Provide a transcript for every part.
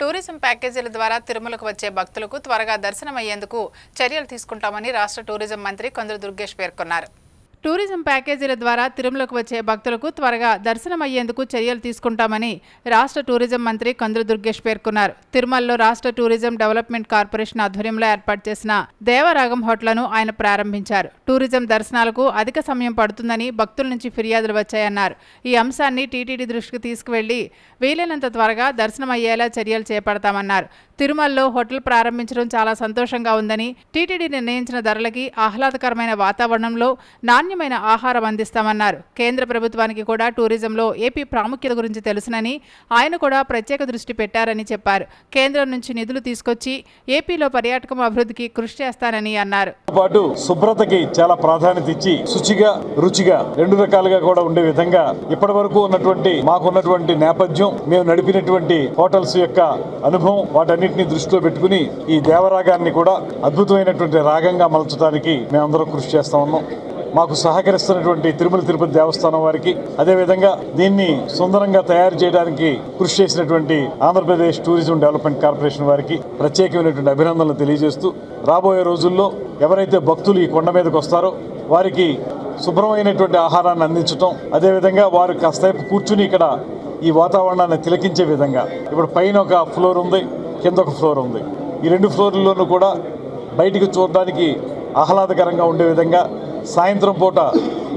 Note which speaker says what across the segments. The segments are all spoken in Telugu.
Speaker 1: టూరిజం ప్యాకేజీల ద్వారా తిరుమలకు వచ్చే భక్తులకు త్వరగా దర్శనమయ్యేందుకు చర్యలు తీసుకుంటామని రాష్ట్ర టూరిజం మంత్రి కొందరు దుర్గేష్ పేర్కొన్నారు. టూరిజం ప్యాకేజీల ద్వారా తిరుమలకు వచ్చే భక్తులకు త్వరగా దర్శనమయ్యేందుకు చర్యలు తీసుకుంటామని రాష్ట్ర టూరిజం మంత్రి కందుల దుర్గేష్ పేర్కొన్నారు. తిరుమలలో రాష్ట్ర టూరిజం డెవలప్మెంట్ కార్పొరేషన్ ఆధ్వర్యంలో ఏర్పాటు చేసిన దేవరాగం హోటళ్ళను ఆయన ప్రారంభించారు. టూరిజం దర్శనాలకు అధిక సమయం పడుతుందని భక్తుల నుంచి ఫిర్యాదులు వచ్చాయన్నారు. ఈ అంశాన్ని టీటీడీ దృష్టికి తీసుకువెళ్ళి వీలైనంత త్వరగా దర్శనమయ్యేలా చర్యలు చేపడతామన్నారు. తిరుమలలో హోటల్ ప్రారంభించడం చాలా సంతోషంగా ఉందని టీటీడీ నిర్ణయించిన ధరలకి ఆహ్లాదకరమైన వాతావరణంలో నాణ్యమైన ఆహారం అందిస్తామన్నారు. కేంద్ర ప్రభుత్వానికి కూడా టూరిజంలో ఏపీ ప్రాముఖ్యత గురించి తెలుసునని ఆయన కూడా ప్రత్యేక దృష్టి పెట్టారని చెప్పారు. కేంద్రం నుంచి నిధులు తీసుకొచ్చి ఏపీలో పర్యాటకం అభివృద్ధికి కృషి చేస్తానని అన్నారు.
Speaker 2: పాటు శుభ్రతకి చాలా ప్రాధాన్యత ఇచ్చి శుచిగా రుచిగా రెండు రకాలుగా కూడా ఉండే విధంగా ఇప్పటి వరకు ఉన్నటువంటి మాకున్నటువంటి నేపథ్యం మేము నడిపినటువంటి హోటల్స్ యొక్క అనుభవం వాటన్నిటిని దృష్టిలో పెట్టుకుని ఈ దేవరాగాన్ని కూడా అద్భుతమైనటువంటి రాగంగా మలచడానికి మేమందరం కృషి చేస్తా ఉన్నాం. మాకు సహకరిస్తున్నటువంటి తిరుమల తిరుపతి దేవస్థానం వారికి అదేవిధంగా దీన్ని సుందరంగా తయారు చేయడానికి కృషి చేసినటువంటి ఆంధ్రప్రదేశ్ టూరిజం డెవలప్మెంట్ కార్పొరేషన్ వారికి ప్రత్యేకమైనటువంటి అభినందనలు తెలియజేస్తూ రాబోయే రోజుల్లో ఎవరైతే భక్తులు ఈ కొండ మీదకి వస్తారో వారికి శుభ్రమైనటువంటి ఆహారాన్ని అందించటం అదేవిధంగా వారు కాసేపు కూర్చుని ఇక్కడ ఈ వాతావరణాన్ని తిలకించే విధంగా. ఇప్పుడు పైన ఒక ఫ్లోర్ ఉంది కింద ఒక ఫ్లోర్ ఉంది. ఈ రెండు ఫ్లోర్లలోనూ కూడా బయటికి చూడడానికి ఆహ్లాదకరంగా ఉండే విధంగా సాయంత్రం పూట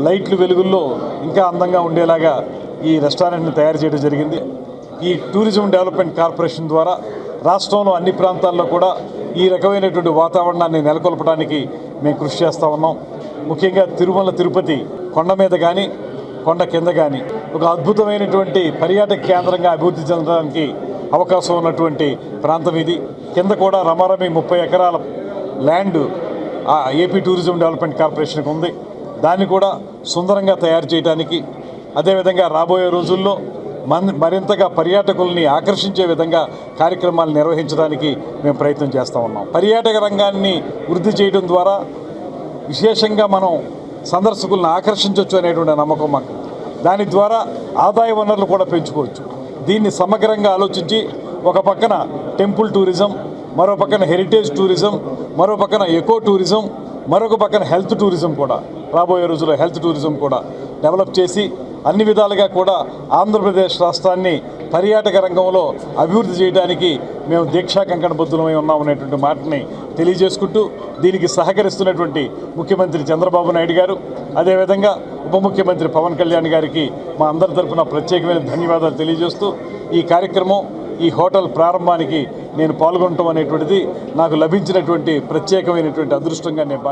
Speaker 2: లైట్లు వెలుగుల్లో ఇంకా అందంగా ఉండేలాగా ఈ రెస్టారెంట్ని తయారు చేయడం జరిగింది. ఈ టూరిజం డెవలప్మెంట్ కార్పొరేషన్ ద్వారా రాష్ట్రంలో అన్ని ప్రాంతాల్లో కూడా ఈ రకమైనటువంటి వాతావరణాన్ని నెలకొల్పడానికి మేము కృషి చేస్తూ ఉన్నాం. ముఖ్యంగా తిరుమల తిరుపతి కొండ మీద కానీ కొండ కింద కానీ ఒక అద్భుతమైనటువంటి పర్యాటక కేంద్రంగా అభివృద్ధి చెందడానికి అవకాశం ఉన్నటువంటి ప్రాంతం ఇది. కింద కూడా రమారమి ముప్పై ఎకరాల ల్యాండ్ ఏపీ టూరిజం డెవలప్మెంట్ కార్పొరేషన్కి ఉంది. దాన్ని కూడా సుందరంగా తయారు చేయడానికి అదేవిధంగా రాబోయే రోజుల్లో మన్ మరింతగా పర్యాటకుల్ని ఆకర్షించే విధంగా కార్యక్రమాలు నిర్వహించడానికి మేము ప్రయత్నం చేస్తూ ఉన్నాం. పర్యాటక రంగాన్ని వృద్ధి చేయడం ద్వారా విశేషంగా మనం సందర్శకులను ఆకర్షించవచ్చు అనేటువంటి నమ్మకం మాకు. దాని ద్వారా ఆదాయ వనరులు కూడా పెంచుకోవచ్చు. దీన్ని సమగ్రంగా ఆలోచించి ఒక పక్కన టెంపుల్ టూరిజం మరో పక్కన హెరిటేజ్ టూరిజం మరో పక్కన ఎకో టూరిజం మరొక పక్కన హెల్త్ టూరిజం కూడా. రాబోయే రోజుల్లో హెల్త్ టూరిజం కూడా డెవలప్ చేసి అన్ని విధాలుగా కూడా ఆంధ్రప్రదేశ్ రాష్ట్రాన్ని పర్యాటక రంగంలో అభివృద్ధి చేయడానికి మేము దీక్షా కంకణబద్ధులమై ఉన్నాం అనేటువంటి మాటని తెలియజేసుకుంటూ దీనికి సహకరిస్తున్నటువంటి ముఖ్యమంత్రి చంద్రబాబు నాయుడు గారు అదేవిధంగా ఉప ముఖ్యమంత్రి పవన్ కళ్యాణ్ గారికి మా అందరి తరఫున ప్రత్యేకమైన ధన్యవాదాలు తెలియజేస్తూ ఈ కార్యక్రమం ఈ హోటల్ ప్రారంభానికి నేను పాల్గొనటం అనేటువంటిది నాకు లభించినటువంటి ప్రత్యేకమైనటువంటి అదృష్టంగా నేను